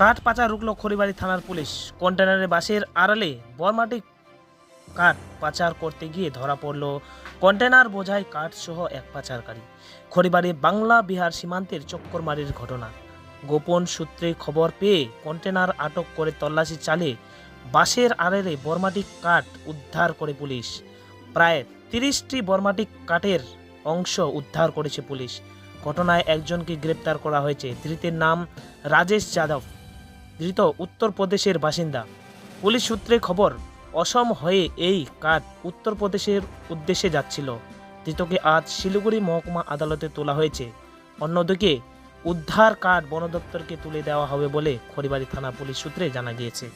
কাঠ পাচার রুকল খড়িবাড়ি থানার পুলিশ। কন্টেনারে বাসের আড়ালে বর্মাটি কাঠ পাচার করতে গিয়ে ধরা পড়ল। কন্টেনার বোঝায় কাঠ সহ এক পাচারকারী। খড়িবাড়ি বাংলা বিহার সীমান্তের চক্করমারির ঘটনা। গোপন সূত্রে খবর পেয়ে কন্টেনার আটক করে তল্লাশি চালিয়ে বাসের আড়ালে বর্মাটিক কাঠ উদ্ধার করে পুলিশ। প্রায় তিরিশটি বর্মাটিক কাঠের অংশ উদ্ধার করেছে পুলিশ। ঘটনায় একজনকে গ্রেপ্তার করা হয়েছে। ধৃতের নাম রাজেশ যাদব। ধৃত উত্তরপ্রদেশের বাসিন্দা। পুলিশ সূত্রে খবর, অসম হয়ে এই কাঠ উত্তরপ্রদেশের উদ্দেশ্যে যাচ্ছিল। ধৃতকে আজ শিলিগুড়ি মহকুমা আদালতে তোলা হয়েছে। অন্যদিকে, উদ্ধার কাঠ বন দপ্তরকে তুলে দেওয়া হবে বলে খড়িবাড়ি থানা পুলিশ সূত্রে জানা গিয়েছে।